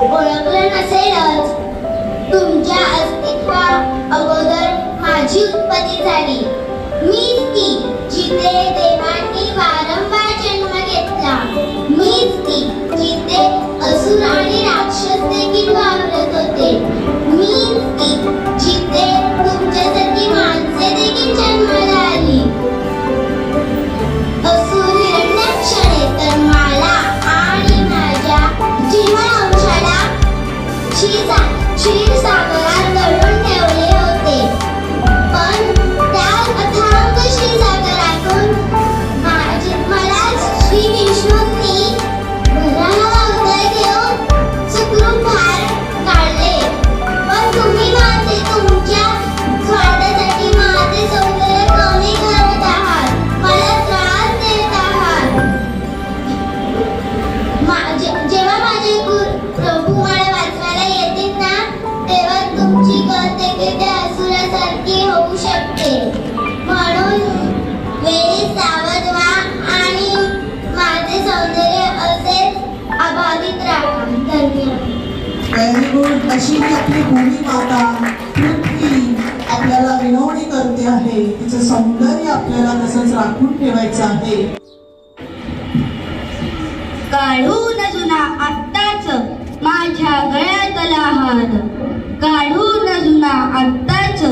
ओळखलं नसेलच. तुमच्या अस्तित्वा अगोदर माझी उत्पत्ती झाली. मीच ती जिथे देवांनी वारंवार जन्म घेतला. मीच ती जिथे असुर she's at, the very good अशी ही आपली भूमी माता पृथ्वी आपल्याला विनवणी करते आहे. तिचं सौंदर्य आपल्याला तसंच राखून ठेवायचं आहे. काढून जुना आत्ताच माझ्या गळ्यातला हार काढून जुना आत्ताच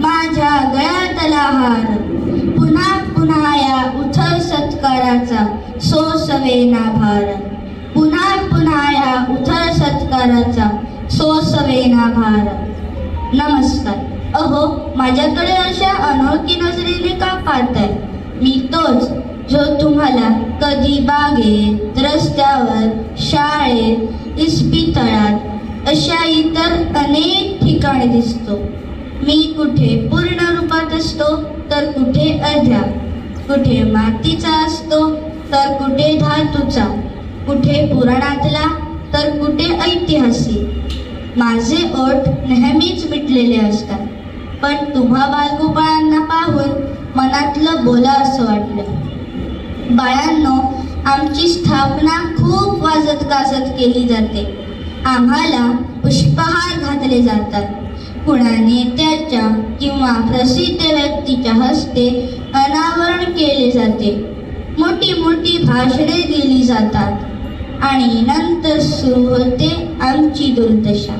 माझ्या गळ्यातला हार पुन्हा पुन्हा या उथळ सत्काराचा सोसवेना भार उन्हाळ्या पुन्हा उथळ सत्काराचा सोसवेना नमस्कार. अहो माझ्याकडे अशा अनोळखी नजरेने का पाहताय? मी तोच जो तुम्हाला कधी बागेत रस्त्यावर शाळेत इस्पितळात अशा इतर अनेक ठिकाणी दिसतो. मी कुठे पूर्ण रूपात असतो तर कुठे अर्ध्या कुठे मातीचा असतो कुठे पुराणातला तर कुठे ऐतिहासिक? माझे ओठ नेहमीच मिटलेले असतात. पण तुम्हा बालगोपाळांना पाहून मनातलं बोला असं वाटलं. बाळांनो आमची स्थापना खूप वाजत गाजत केली जाते. आम्हाला पुष्पहार घातले जातात. कुणा नेत्याच्या किंवा प्रसिद्ध व्यक्तीच्या हस्ते अनावरण केले जाते. मोठी मोठी भाषणे दिली जातात. आणि नंतर सुरू होते आमची दुर्दशा.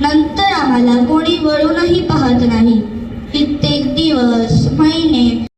नंतर आम्हाला कोणी वळूनही पाहत नाही. कित्येक दिवस महिने